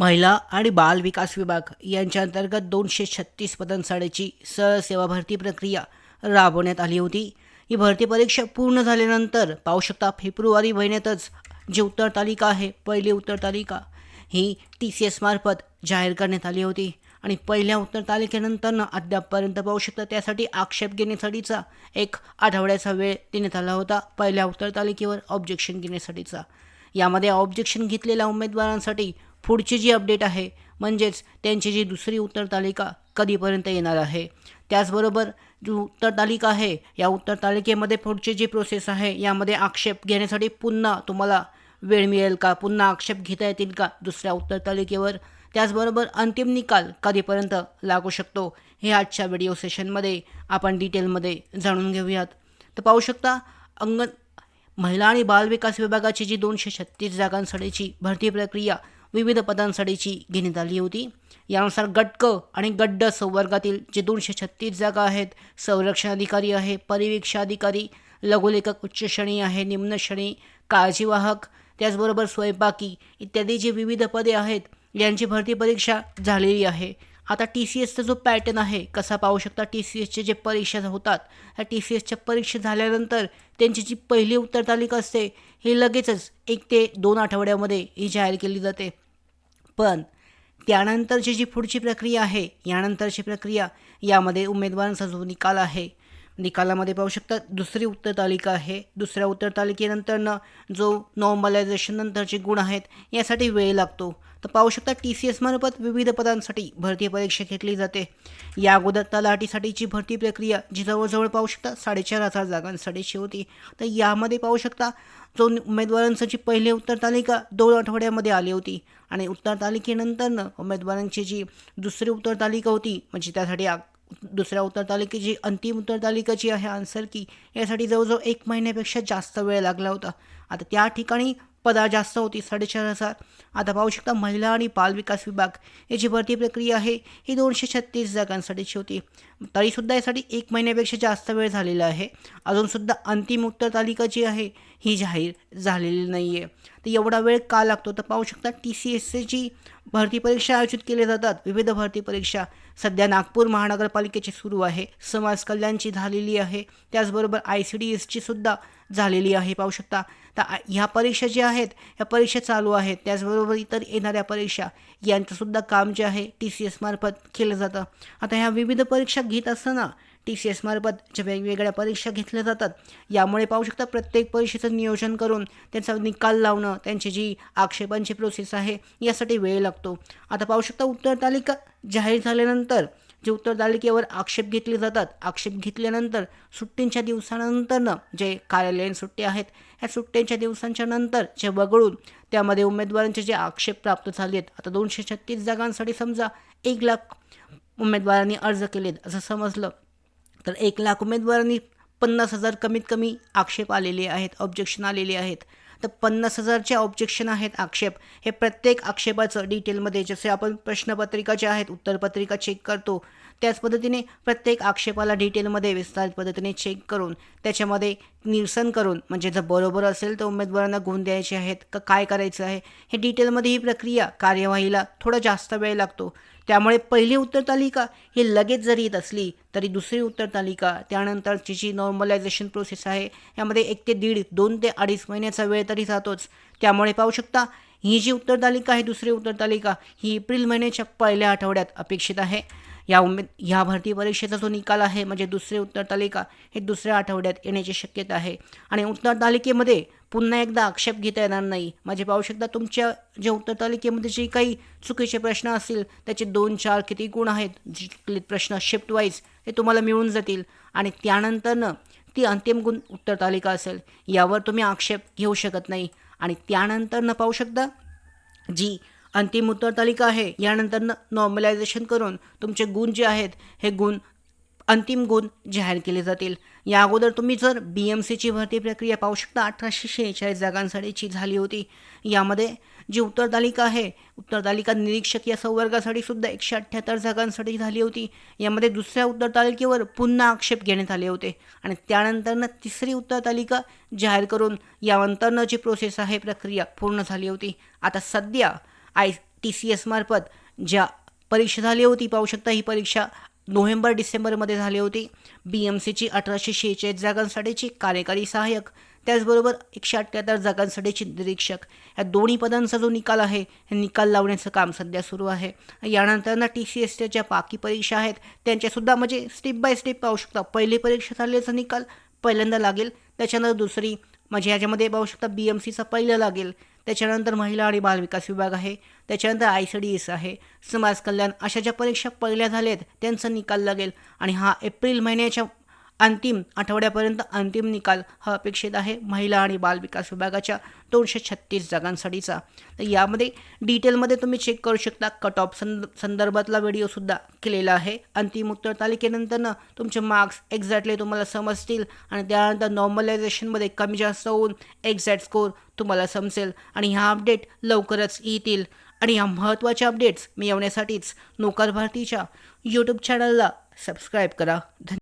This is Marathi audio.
महिला आणि बाल विकास विभाग यांच्या अंतर्गत दोनशे छत्तीस पदांसाठीची सरळ सेवा भरती प्रक्रिया राबवण्यात आली होती. ही भरती परीक्षा पूर्ण झाल्यानंतर पाहू शकता फेब्रुवारी महिन्यातच जी उत्तर तालिका आहे पहिली उत्तर तालिका ही टी सी एस मार्फत जाहीर करण्यात आली होती आणि पहिल्या उत्तर तालिकेनंतरनं अद्यापपर्यंत पाहू शकता त्यासाठी आक्षेप घेण्यासाठीचा एक आठवड्याचा वेळ देण्यात आला होता. पहिल्या उत्तर तालिकेवर ऑब्जेक्शन घेण्यासाठीचा. यामध्ये ऑब्जेक्शन घेतलेल्या उमेदवारांसाठी पुढची जी अपडेट आहे म्हणजेच त्यांची जी दुसरी उत्तर तालिका कधीपर्यंत येणार आहे त्याचबरोबर जी उत्तर तालिका आहे या उत्तर तालिकेमध्ये पुढची जी प्रोसेस आहे यामध्ये आक्षेप घेण्यासाठी पुन्हा तुम्हाला वेळ मिळेल का? पुन्हा आक्षेप घेता येतील का दुसऱ्या उत्तर तालिकेवर? त्याचबरोबर अंतिम निकाल कधीपर्यंत लागू शकतो? हे आजच्या व्हिडिओ सेशनमध्ये आपण डिटेलमध्ये जाणून घेऊयात. तर पाहू शकता अंगण महिला आणि बालविकास विभागाची जी दोनशे छत्तीस जागांसाठीची भरती प्रक्रिया विविध पदांसाठीची घेण्यात आली होती. यानुसार गटक आणि गड्ड संवर्गातील जे दोनशे छत्तीस जागा आहेत संरक्षण अधिकारी आहे परिवीक्षाधिकारी लघुलेखक उच्च श्रेणी आहे निम्न श्रेणी काळजीवाहक त्याचबरोबर स्वयंपाकी इत्यादी जी विविध पदे आहेत यांची भरती परीक्षा झालेली आहे. आता टी सी एसचा जो पॅटर्न आहे कसा पाहू शकता? टी सी एसचे जे परीक्षा होतात त्या टी सी एसच्या परीक्षा झाल्यानंतर त्यांची जी पहिली उत्तर तालिका असते ही लगेचच एक ते दोन आठवड्यामध्ये ही जाहीर केली जाते. पण त्यानंतरची जी पुढची प्रक्रिया आहे यानंतरची प्रक्रिया यामध्ये उमेदवारांचा जो निकाल आहे निकालामध्ये पाहू शकता दुसरी उत्तर तालिका आहे. दुसऱ्या उत्तर तालिकेनंतरनं जो नॉर्मलायझेशन नंतरचे गुण आहेत यासाठी वेळ लागतो. तर पाहू शकता टी सी एस मार्फत विविध पदांसाठी भरती परीक्षा घेतली जाते. या अगोदर तलाठीसाठीची भरती प्रक्रिया जी जवळजवळ पाहू शकता साडेचार हजार जागांसाठीची होती. तर यामध्ये पाहू शकता जो उमेदवारांची पहिली उत्तर तालिका दोन आठवड्यामध्ये आली होती. आणि उत्तर तालिकेनंतरनं उमेदवारांची जी दुसरी उत्तर तालिका होती म्हणजे त्यासाठी दुसऱ्या उत्तरतालिकेची अंतिम उत्तर तालिका जी आहे आन्सर की यासाठी जवळजवळ एक महिन्यापेक्षा जास्त वेळ लागला होता. आता त्या ठिकाणी पदा जास्त होती साडेचार हजार. आता पाहू शकता महिला आणि बालविकास विभाग याची भरती प्रक्रिया आहे ही दोनशे छत्तीस जागांसाठीची होती. तरीसुद्धा यासाठी एक महिन्यापेक्षा जास्त वेळ झालेला आहे. अजूनसुद्धा अंतिम उत्तर तालिका जी आहे ही जाहीर झालेली नाही आहे तर एवढा वेळ का लागतो? तर पाहू शकता टी सी एस सीची भरती परीक्षा आयोजित केल्या जातात. विविध भरती परीक्षा सध्या नागपूर महानगरपालिकेची सुरू आहे. समाज कल्याणची झालेली आहे. त्याचबरोबर आय सी डी एसची सुद्धा झालेली आहे. पाहू शकता तर ह्या परीक्षा ज्या आहेत ह्या परीक्षा चालू आहेत. त्याचबरोबर इतर येणाऱ्या परीक्षा यांचंसुद्धा काम जे आहे टी सी एस मार्फत केलं जातं. आता ह्या विविध परीक्षा घेत असताना टी सी एस मार्फत ज्या वेगवेगळ्या परीक्षा घेतल्या जातात. यामुळे पाहू शकता प्रत्येक परीक्षेचं नियोजन करून त्यांचा निकाल लावणं त्यांची जी आक्षेपांची प्रोसेस आहे यासाठी वेळ लागतो. आता पाहू शकता उत्तर तालिका जाहीर झाल्यानंतर जे उत्तर तालिकेवर आक्षेप घेतले जातात आक्षेप घेतल्यानंतर सुट्टींच्या दिवसानंतरनं जे कार्यालयीन सुट्टी आहेत ह्या सुट्ट्यांच्या दिवसांच्या नंतर जे वगळून त्यामध्ये उमेदवारांचे जे आक्षेप प्राप्त झाले आहेत आता दोनशे छत्तीस जागांसाठी समजा एक लाख उमेदवारांनी अर्ज केलेत असं समजलं. तर एक लाख उमेदवारांनी पन्नास हजार कमीत कमी आक्षेप आलेले आहेत ऑब्जेक्शन आलेले आहेत. तर पन्नास हजारचे ऑब्जेक्शन आहेत आक्षेप. हे प्रत्येक आक्षेपाचं डिटेलमध्ये जसे आपण प्रश्नपत्रिका ज्या आहेत उत्तरपत्रिका चेक करतो त्याच पद्धतीने प्रत्येक आक्षेपाला डिटेलमध्ये विस्तारित पद्धतीने चेक करून त्याच्यामध्ये निरसन करून म्हणजे जर बरोबर असेल तर उमेदवारांना गुण द्यायचे आहेत का काय करायचं आहे हे डिटेलमध्ये ही प्रक्रिया कार्यवाहीला थोडा जास्त वेळ लागतो. त्यामुळे पहिली उत्तर तालिका ही लगेच जरी येत असली तरी दुसरी उत्तर तालिका त्यानंतरची जी नॉर्मलायझेशन प्रोसेस आहे यामध्ये एक ते दीड दोन ते अडीच महिन्याचा वेळ तरी जातोच. त्यामुळे पाहू शकता ही जी उत्तर तालिका आहे दुसरी उत्तर तालिका ही एप्रिल महिन्याच्या पहिल्या आठवड्यात अपेक्षित आहे. या उमेद ह्या भरती परीक्षेचा जो निकाल आहे म्हणजे दुसरी उत्तर तालिका हे दुसऱ्या आठवड्यात येण्याची शक्यता आहे. आणि उत्तर तालिकेमध्ये पुन्हा एकदा आक्षेप घेता येणार नाही. म्हणजे पाहू शकता तुमच्या जे उत्तर तालिकेमध्ये जे काही चुकीचे प्रश्न असतील त्याचे दोन चार किती गुण आहेत जे प्रश्न शिफ्ट वाईज हे तुम्हाला मिळून जातील. आणि त्यानंतरनं ती अंतिम गुण उत्तर तालिका असेल यावर तुम्ही आक्षेप घेऊ शकत नाही. आणि त्यानंतर न पाहू शकता जी अंतिम उत्तरतालिका आहे यानंतर न नॉर्मलायझेशन करून तुमचे गुण जे आहेत हे गुण अंतिम गुण जाहीर केले जातील. या अगोदर तुम्ही जर बी एम सीची भरती प्रक्रिया पाहू शकता अठराशे शेहेचाळीस जागांसाठीची झाली होती. यामध्ये जी उत्तर तालिका आहे. उत्तर तालिका निरीक्षक या संवर्गासाठी सुद्धा एकशे अठ्ठ्याहत्तर जागांसाठी झाली होती. यामध्ये दुसऱ्या उत्तर तालिकेवर पुन्हा आक्षेप घेण्यात आले होते. आणि त्यानंतरनं तिसरी उत्तर तालिका जाहीर करून यानंतरनं जी प्रोसेस आहे प्रक्रिया पूर्ण झाली होती. आता सध्या आय टी सी एसमार्फत ज्या परीक्षा झाली होती पाहू शकता ही परीक्षा नोव्हेंबर डिसेंबरमध्ये झाली होती. बी एम सीची अठराशे शेहेचाळीस जागांसाठीची कार्यकारी सहाय्यक त्याचबरोबर एकशे अठ्ठ्याहत्तर जागांसाठीची निरीक्षक. या दोन्ही पदांचा जो निकाल आहे हे निकाल लावण्याचं काम सध्या सुरू आहे. यानंतर ना टी सी एसच्या ज्या बाकी परीक्षा आहेत. त्यांच्यासुद्धा म्हणजे स्टेप बाय स्टेप पाहू शकता. पहिली परीक्षा झाल्याचा निकाल पहिल्यांदा लागेल. त्याच्यानंतर दुसरी म्हणजे ह्याच्यामध्ये पाहू शकता बी एम सीचा पहिलं लागेल. त्याच्यानंतर महिला आणि बालविकास विभाग आहे त्याच्यानंतर आय सी डी एस आहे. समाज कल्याण अशा ज्या परीक्षा पहिल्या झाल्या आहेत त्यांचा निकाल लागेल आणि हा एप्रिल महिन्याच्या अंतिम आठवड्यापर्यंत अंतिम निकाल हा अपेक्षित आहे. महिला आणि बालविकास विभागाच्या दोनशे छत्तीस जागांसाठीचा. तर यामध्ये डिटेलमध्ये तुम्ही चेक करू शकता. कट ऑफ संद संदर्भातला व्हिडिओसुद्धा केलेला आहे. अंतिम उत्तर तालिकेनंतरनं तुमचे मार्क्स एक्झॅक्टली तुम्हाला समजतील आणि त्यानंतर नॉर्मलायझेशनमध्ये कमी जास्त होऊन एक्झॅक्ट स्कोर तुम्हाला समजेल आणि ह्या अपडेट लवकरच येतील. आणि ह्या महत्त्वाच्या अपडेट्स मिळवण्यासाठीच नोकर भारतीच्या यूट्यूब चॅनलला सबस्क्राईब करा. धन्यवाद.